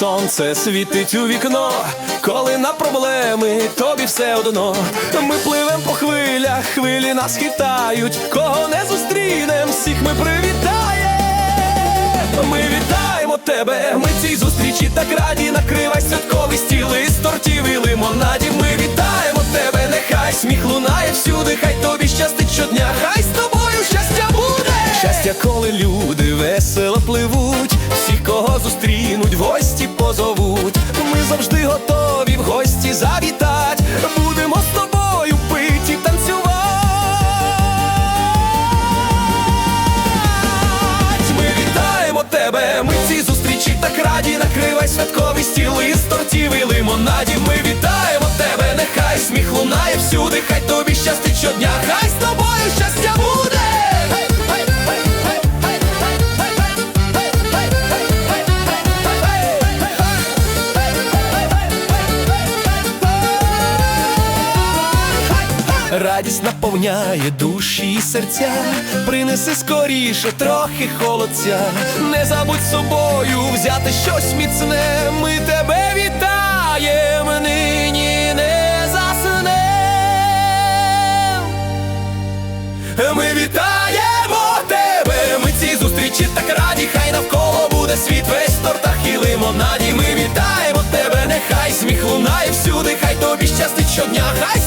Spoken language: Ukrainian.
сонце світить у вікно, коли на проблеми тобі все одно. Ми пливем по хвилях, хвилі нас хитають, кого не зустрінем, всіх ми привітаємо. Ми вітаємо тебе, ми цій зустрічі так раді, накривай святковий стіл із тортів і лимонадів. Ми вітаємо тебе, нехай сміх лунає всюди, хай тобі щастить щодня, хай з тобою щастя буде. Щастя, коли люди зустрінуть, гості позовуть. Ми завжди готові в гості завітать. Будемо з тобою питі, танцювати. Ми вітаємо тебе, ми ці зустрічі так раді, накривай святковий стіл із тортів і лимонадів. Радість наповняє душі і серця, принеси скоріше трохи холодця. Не забудь собою взяти щось міцне. Ми тебе вітаємо, нині не заснем. Ми вітаємо тебе, ми цій зустрічі так раді, хай навколо буде світ весь в тортах і лимонаді. Ми вітаємо тебе, нехай сміх лунає всюди, хай тобі щастить щодня, хай